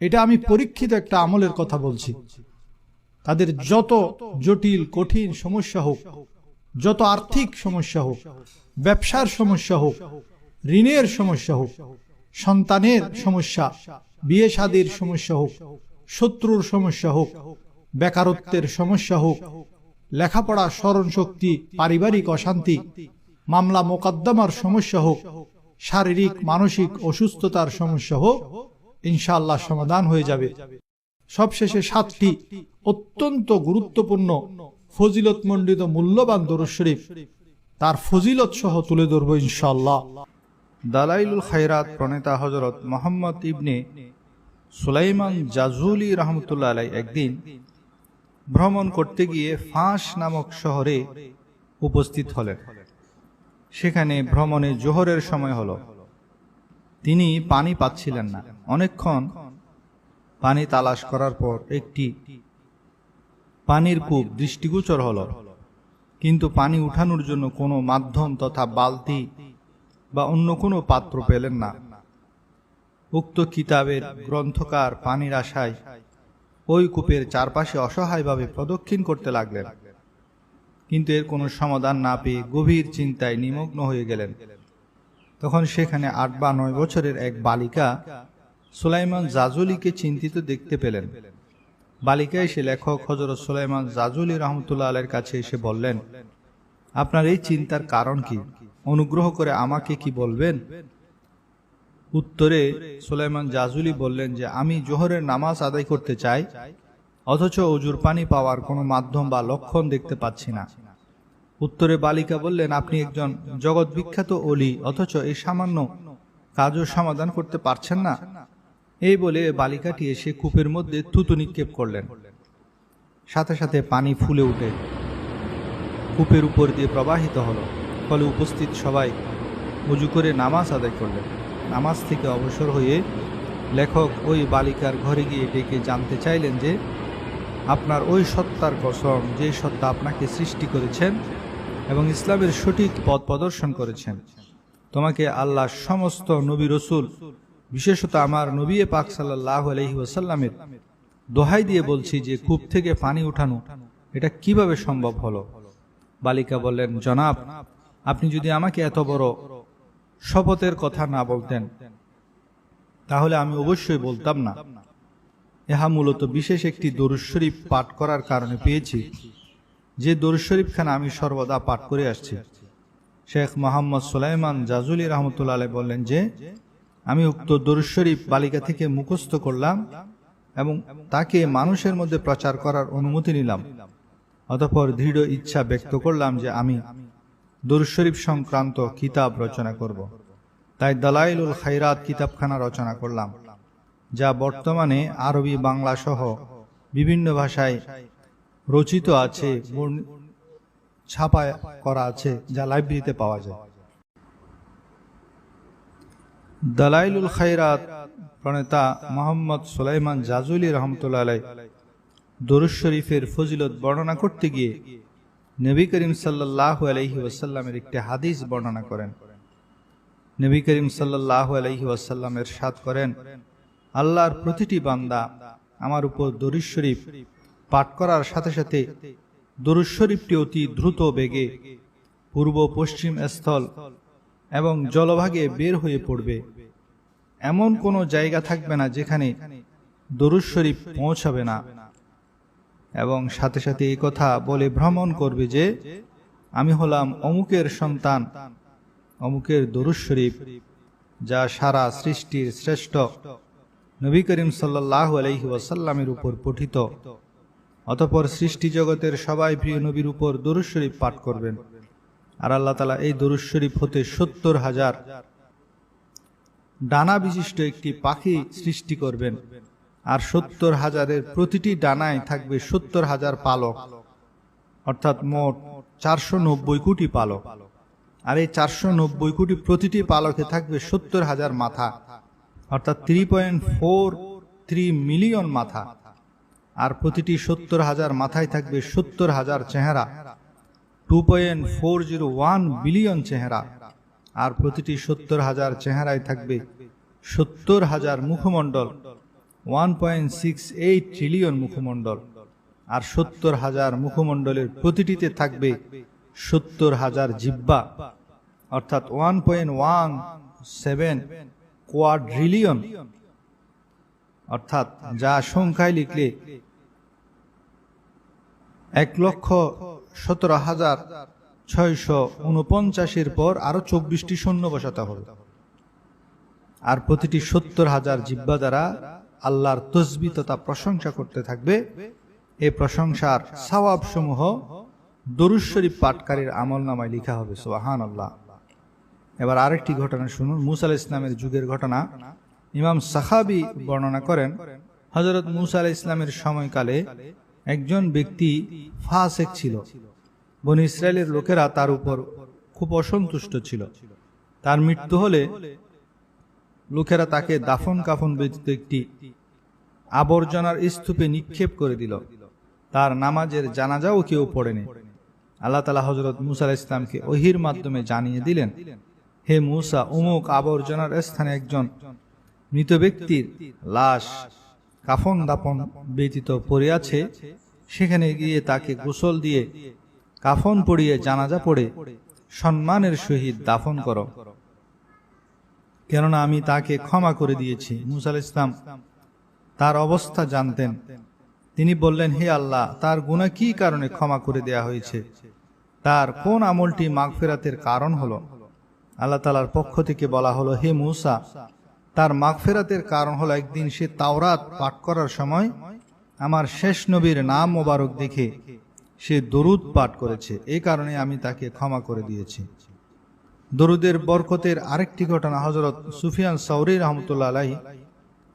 এটা আমি পরীক্ষিত একটা আমলের কথা বলছি। তাদের যত জটিল, কঠিন সমস্যা হোক, যত আর্থিক সমস্যা হোক, ব্যবসার সমস্যা হোক, ঋণের সমস্যা হোক, সন্তানের সমস্যা, বিয়ে শাদীর সমস্যা হোক, শত্রুর সমস্যা হোক, বেকারত্বের সমস্যা হোক, লেখাপড়া স্মরণ শক্তি, পারিবারিক অশান্তি, মামলা মোকদ্দমার সমস্যা হোক, শারীরিক, মানসিক অসুস্থতার সমস্যা হোক ইনশাআল্লাহ সমাধান হয়ে যাবে। সবশেষে সাতটি অত্যন্ত গুরুত্বপূর্ণ ফজিলত মণ্ডিত মূল্যবান দরুদ শরীফ। তার ফজিলত সহ তুলে ধরবো ইনশাআল্লাহ। দালাইলুল খায়রাত প্রণেতা হজরত মোহাম্মদ ইবনে সুলাইমান জাজুলি রহমতুল্লাহ আলাই একদিন ভ্রমণ করতে গিয়ে ফাঁস নামক শহরে উপস্থিত হলেন। সেখানে ভ্রমণে জোহরের সময় হল। তিনি পানি পাচ্ছিলেন না। অনেকক্ষণ পানি তালাশ করার পর একটি পানির কূপ দৃষ্টিগোচর হল। কিন্তু পানি উঠানোর জন্য কোনো মাধ্যম তথা বালতি বা অন্য কোনো পাত্র পেলেন না। উক্ত কিতাবের গ্রন্থকার পানির আশায় ওই কূপের চারপাশে অসহায়ভাবে প্রদক্ষিণ করতে লাগলেন। কিন্তু এর কোনো সমাধান না পেয়ে গভীর চিন্তায় নিমগ্ন হয়ে গেলেন। তখন সেখানে আট বা নয় বছরের এক বালিকা সুলাইমান জাজুলিকে চিন্তিত দেখতে পেলেন। বালিকা এসে লেখক হজরত সুলাইমান জাজুলি রহমতুল্লাহ আলের কাছে এসে বললেন, আপনার এই চিন্তার কারণ কি? অনুগ্রহ করে আমাকে কি বলবেন? উত্তরে সুলাইমান জাজুলি বললেন যে, আমি জোহরের নামাজ আদায় করতে চাই, অথচ অজুর পানি পাওয়ার কোনো মাধ্যম বা লক্ষণ দেখতে পাচ্ছি না। উত্তরে বালিকা বললেন, আপনি একজন জগৎ বিখ্যাত অলি, অথচ এই সামান্য কাজও সমাধান করতে পারছেন না। এই বলে বালিকাটি এসে কূপের মধ্যে থুতু নিক্ষেপ করলেন। সাথে সাথে পানি ফুলে উঠে। কূপের উপর দিয়ে প্রবাহিত হলো। ফলে উপস্থিত সবাই উজু করে নামাজ আদায় করলেন। নামাজ থেকে অবসর হয়ে লেখক ওই বালিকার ঘরে গিয়ে ডেকে জানতে চাইলেন যে, আপনার ওই সত্তার কসম, যে সত্তা আপনাকে সৃষ্টি করেছেন এবং ইসলামের সঠিক পথ প্রদর্শন করেছেন। তোমাকে আল্লাহ সমস্ত নবী রসুল বিশেষত আমার নবী পাক সাল্লাহ আলহি ওয়াসাল্লামের দোহাই দিয়ে বলছি যে কূপ থেকে পানি উঠানো, এটা কীভাবে সম্ভব হলো? বালিকা বললেন, জনাব, আপনি যদি আমাকে এত বড় শপথের কথা না বলতেন, তাহলে আমি অবশ্যই বলতাম না। ইহা মূলত বিশেষ একটি শরীফ পাঠ করার কারণে পেয়েছি। যে শরীফ খান আমি সর্বদা পাঠ করে আসছি। শেখ মোহাম্মদ সুলাইমান জাজুলি রহমতুল্লাহ বললেন যে আমি উক্ত দরুদ শরীফ বালিকা থেকে মুখস্থ করলাম এবং তাকে মানুষের মধ্যে প্রচার করার অনুমতি নিলাম অতঃপর দৃঢ় ইচ্ছা ব্যক্ত করলাম যে আমি দরুদ শরীফ সংক্রান্ত কিতাব রচনা করব। তাই দালাইলুল খাইরাত কিতাবখানা রচনা করলাম, যা বর্তমানে আরবি, বাংলা সহ বিভিন্ন ভাষায় রচিত আছে, বর্ণ- ছাপা করা আছে, যা লাইব্রেরিতে পাওয়া যায় দালাইলুল খাইরাত প্রণেতা মোহাম্মদ সুলাইমান জাজুলি রহমতুল্লাহ আলাই দরুদ শরীফের ফজিলত বর্ণনা করতে গিয়ে নবী করিম সাল্লাহ আলহি ওয়াসাল্লামের একটি হাদিস বর্ণনা করেন। নবী করিম সাল্লাহ আলহি ওয়াসাল্লামের সাদ করেন, আল্লাহর প্রতিটি বান্দা আমার উপর দরুদ শরীফ পাঠ করার সাথে সাথে দরুদ শরীফটি অতি দ্রুত বেগে পূর্ব পশ্চিম স্থল এবং জলভাগে বের হয়ে পড়বে। এমন কোনো জায়গা থাকবে না যেখানে দরুদ শরীফ পৌঁছাবে না। এবং সাথে সাথে এই কথা বলে ভ্রমণ করবে যে, আমি হলাম অমুকের সন্তান, অমুকের দরুদ শরীফ, যা সারা সৃষ্টির শ্রেষ্ঠ নবী করিম সাল্লাহ আলহি ওয়াসাল্লামের উপর পঠিত। অতপর সৃষ্টি জগতের সবাই প্রিয় নবীর উপর দরুদ শরীফ পাঠ করবেন। আর আল্লাহ তালা এই দরুদ শরীফ হতে সত্তর হাজার ডানা বিশিষ্ট একটি পাখি সৃষ্টি করবেন। আর সত্তর হাজারের প্রতিটি ডানায় থাকবে সত্তর হাজার পালক। অর্থাৎ মোট চারশো নব্বই কোটি পালক। আর এই চারশো নব্বই কোটি প্রতিটি পালকে থাকবে সত্তর হাজার মাথা। অর্থাৎ three point four three million মাথা। আর প্রতিটি সত্তর হাজার মাথায় থাকবে সত্তর হাজার চেহারা। Two point four zero one billion চেহারা। আর প্রতিটি সত্তর হাজার চেহারায় থাকবে সত্তর হাজার মুখমণ্ডল one point six eight trillion মুখমণ্ডল। আর সত্তর হাজার মুখমণ্ডলের প্রতিটিতে থাকবে সত্তর হাজার জিব্বা, অর্থাৎ one point one seven quadrillion অর্থাৎ যা সংখ্যায় লিখলে এক লক্ষ সতেরো হাজার ছয়শো উনপঞ্চাশের পর আরও চব্বিশটি শূন্য বসাতে হবে। আর প্রতিটি সত্তর হাজার জিব্বা দ্বারা আল্লাহর তসবি তথা প্রশংসা করতে থাকবে। এ প্রশংসার সওয়াব সমূহ দরুদ শরীফ পাটকারীর আমল নামায় লিখা হবে সোহান আল্লাহ এবার আরেকটি ঘটনা শুনুন, মুসা ইসলামের যুগের ঘটনা। ইমাম সাহাবি বর্ণনা করেন হজরত মুসা ইসলামের সময়কালে একজন ব্যক্তি ফাসেক ছিল। বন ইসরায়েলের লোকেরা তার উপর খুব অসন্তুষ্ট ছিল। তার মৃত্যু হলে লোকেরা তাকে দাফন কাফন ব্যতীত একটি আবর্জনার স্তূপে নিক্ষেপ করে দিল। তার নামাজের জানাজাও কেউ পড়েনি। আল্লাহ তালা হজরত মুসা ইসলামকে ওহির মাধ্যমে জানিয়ে দিলেন, হে মুসা উমুক আবর্জনার স্থানে একজন মৃত ব্যক্তির লাশ কাফন দাফন ব্যতীত পড়ে আছে সেখানে গিয়ে তাকে গোসল দিয়ে কাফন পড়িয়ে জানাজা পড়ে সম্মানের সহিত দাফন করো। কেননা আমি তাকে ক্ষমা করে দিয়েছি, মুসা আলাহ ইসলাম তার অবস্থা জানতেন। তিনি বললেন, হে আল্লাহ, তার গুণা কি কারণে ক্ষমা করে দেয়া হয়েছে? তার কোন আমলটি মাগফেরাতের কারণ হলো? আল্লাহ তালার পক্ষ থেকে বলা হলো, হে মুসা তার মাগফেরাতের কারণ হলো একদিন সে তাওরাত পাঠ করার সময় আমার শেষ নবীর নাম মোবারক দেখে সে দরুদ পাঠ করেছে। এই কারণে আমি তাকে ক্ষমা করে দিয়েছি। দরুদের বরকতের আরেকটি ঘটনা হজরত সুফিয়ান সৌরি রহমতুল্লাহ আলাহি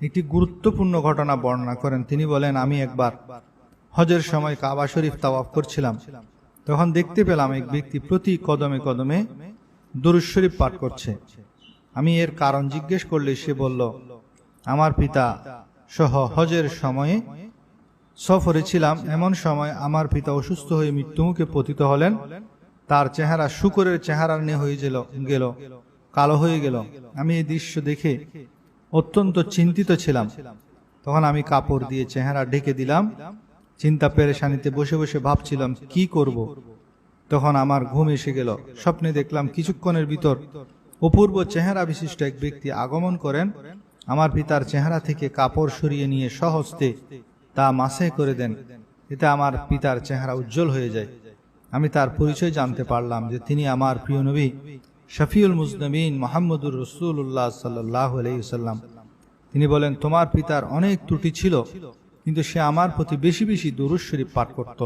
একটি গুরুত্বপূর্ণ ঘটনা বর্ণনা করেন। তিনি বলেন, আমি একবার হজের সময় কাবা শরীফ তাওয়াফ করছিলাম। তখন দেখতে পেলাম এক ব্যক্তি প্রতি কদমে কদমে দরুদ শরীফ পাঠ করছে। আমি এর কারণ জিজ্ঞেস করলে সে বলল, আমার পিতা সহ হজের সময়ে সফরে ছিলাম। এমন সময় আমার পিতা অসুস্থ হয়ে মৃত্যুমুখে পতিত হলেন। তার চেহারা শুকরের চেহারা নিয়ে হয়ে গেল গেল, কালো হয়ে গেল। আমি এই দৃশ্য দেখে অত্যন্ত চিন্তিত ছিলাম। তখন আমি কাপড় দিয়ে চেহারা ঢেকে দিলাম। চিন্তা পেরেশানিতে বসে বসে ভাবছিলাম, কি করব। তখন আমার ঘুম এসে গেল। স্বপ্নে দেখলাম কিছুক্ষণের ভিতর অপূর্ব চেহারা বিশিষ্ট এক ব্যক্তি আগমন করেন, আমার পিতার চেহারা থেকে কাপড় সরিয়ে নিয়ে সহস্তে তা মাসে করে দেন। এতে আমার পিতার চেহারা উজ্জ্বল হয়ে যায়। আমি তার পরিচয় জানতে পারলাম যে তিনি আমার প্রিয় নবী শফিউল মুজনবিন মোহাম্মদুর রসুল্লাহ সাল্লাহ আলাইসাল্লাম তিনি বলেন, তোমার পিতার অনেক ত্রুটি ছিল, কিন্তু সে আমার প্রতি বেশি বেশি দুরুজ শরীফ পাঠ করত।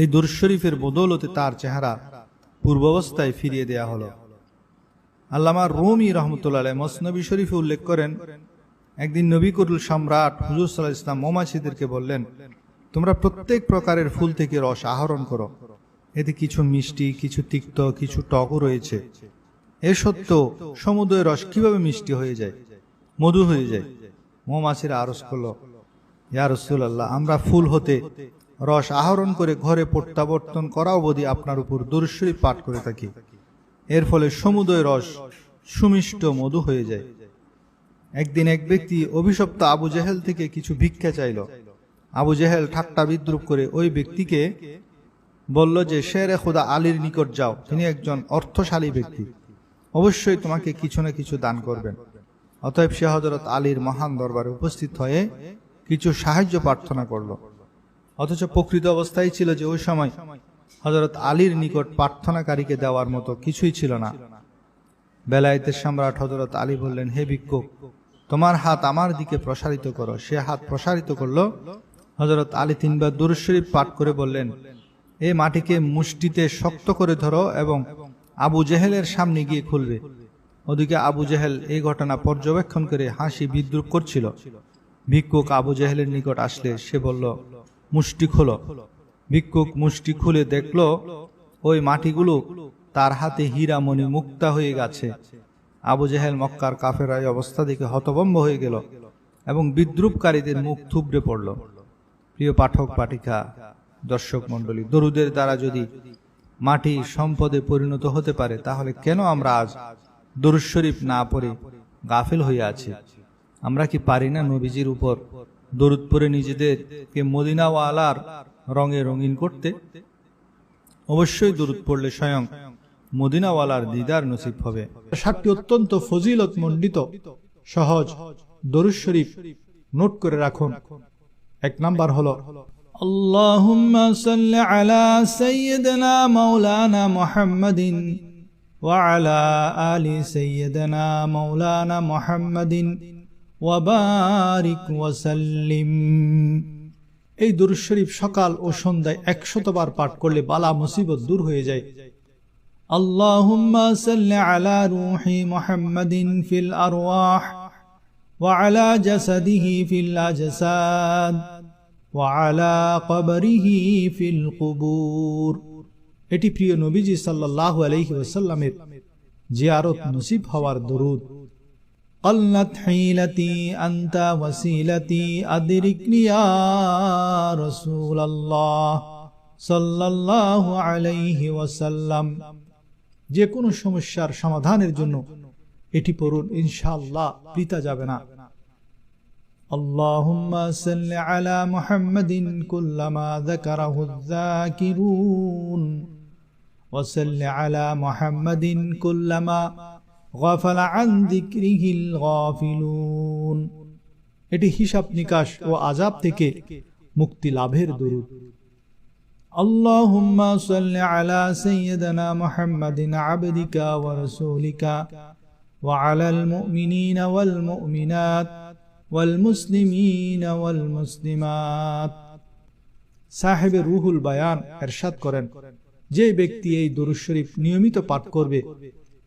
এই দুরুজ শরীফের বদৌলতে তার চেহারা পূর্বাবস্থায় ফিরিয়ে দেয়া হলো। আল্লামা রুমি রহমতুল্লাহ মসনবী শরীফে উল্লেখ করেন, একদিন নবী করুল সম্রাট হুজুর সাল্লাহ ইসলাম মৌমাছিদেরকে বললেন, তোমরা প্রত্যেক প্রকারের ফুল থেকে রস আহরণ করো। এতে কিছু মিষ্টি, কিছু তিক্ত, কিছু টকও রয়েছে। এ সত্য সমুদ্রের রস কীভাবে মিষ্টি হয়ে যায়? মধু হয়ে যায়। মৌমাছিরা আরস করল, ইয়া রসুল্লাহ আমরা ফুল হতে রস আহরণ করে ঘরে প্রত্যাবর্তন করা অবধি আপনার উপর দুরশ্বরী পাঠ করে থাকি। এর ফলে সমুদয় রস সুমিষ্ট মধু হয়ে যায়। একদিন এক ব্যক্তি অভিশপ্ত আবু জেহেল থেকে কিছু ভিক্ষা চাইল। আবু জেহেল ঠাট্টা বিদ্রুপ করে ওই ব্যক্তিকে বলল যে, শেরে খোদা আলীর নিকট যাও, তিনি একজন অর্থশালী ব্যক্তি। অবশ্যই তোমাকে কিছু না কিছু দান করবেন। অতএব সে হজরত আলীর মহান দরবারে উপস্থিত হয়ে কিছু সাহায্য প্রার্থনা করল। অথচ প্রকৃত অবস্থায় ছিল যে, ওই সময় হজরত আলীর নিকট প্রার্থনাকারীকে দেওয়ার মতো কিছুই ছিল না। বেলায়েতের সম্রাট হজরত আলী বললেন, হে ভিক্ষুক, তোমার হাত আমার দিকে প্রসারিত করো। সে হাত প্রসারিত করল। হজরত আলী তিনবার দুরুশরীফ পাঠ করে বললেন এই মাটিকে মুষ্টিতে শক্ত করে ধরো এবং আবু জেহেলের সামনে গিয়ে খুলবে। ওদিকে আবু জেহেল এই ঘটনা পর্যবেক্ষণ করে হাসি বিদ্রুপ করছিল। ভিক্ষুক আবু জেহেলের নিকট আসলে সে বলল, মুষ্টি খোলো। ভিক্ষুক মুষ্টি খুলে দেখল, ওই মাটিগুলো তার হাতে হীরামণি মুক্তা হয়ে গেছে। আবু জেহেল মক্কার কাফেরাই অবস্থা দেখে হতভম্ব হয়ে গেল এবং বিদ্রুপকারীদের মুখ থুবড়ে পড়ল। প্রিয় পাঠক, পাঠিকা, দর্শক মণ্ডলী, দরুদের দ্বারা যদি মাটি সম্পদে পরিণত হতে পারে, তাহলে কেন আমরা আজ দরুদ শরীফ না পড়ে গাফিল হয়ে আছি? আমরা কি পারি না নবীজির উপর দরুদ পরে নিজেদেরকে মদিনাওয়ালার রঙে রঙিন করতে অবশ্যই দরুদ পড়লে স্বয়ং মদিনাওয়ালার দিদার নসিব হবে ষাটটি অত্যন্ত ফজিলত মণ্ডিত সহজ দরুদ শরীফ নোট করে রাখুন এক নাম্বার হলো اللهم صل على سيدنا مولانا محمد وعلى آل سيدنا مولانا محمد وبارك وسلم এই দুরুদ শরীফ সকাল ও সন্ধ্যায় একশতবার পাঠ করলে বালা মুসিবত দূর হয়ে যায় اللهم صل على روح محمد في الأرواح وعلى جسده في الأجساد وعلى قبره في القبور এটি প্রিয় নবীজি সাল্লাল্লাহু আলাইহি ওয়াসাল্লামের জিয়ারত নসিব হওয়ার দরুদ قلت حيلتي أنت وسيلتي أدركني يا رسول الله صلى الله عليه وسلم যে কোনো সমস্যার সমাধানের জন্য এটি পড়ুন ইনশাআল্লাহ পিতা যাবে না اللهم صل على محمد كلما ذكره الذاكرون وصل على محمد كلما غفل عن ذكره الغافلون এটি হিসাব নিকাশ ও আজাব থেকে মুক্তি লাভের দরুদ اللهم صل على سيدنا محمد عبدك ورسولك وعلى المؤمنين والمؤمنات والمسلمين والمسلمات সাহেব রুহুল বায়ান এরশাদ করেন যে ব্যক্তি এই দরুদ শরীফ নিয়মিত পাঠ করবে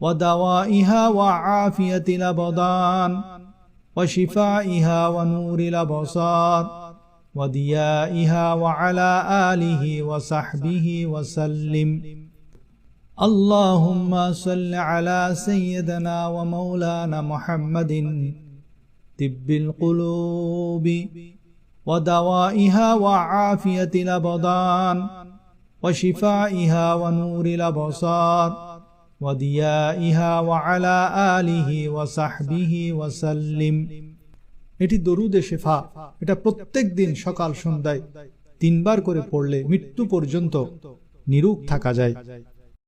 ودوائها وعافية الأبدان وشفائها ونور الأبصار وديائها وعلى آله وصحبه وسلم. اللهم صل على سيدنا ومولانا محمد طب القلوب ودوائها وعافية الأبدان وشفائها ونور الأبصار এটি দরুদে শেফা। এটা প্রত্যেক দিন সকাল সন্ধ্যায় তিনবার করে পড়লে মৃত্যু পর্যন্ত নিরুগ থাকা যায়।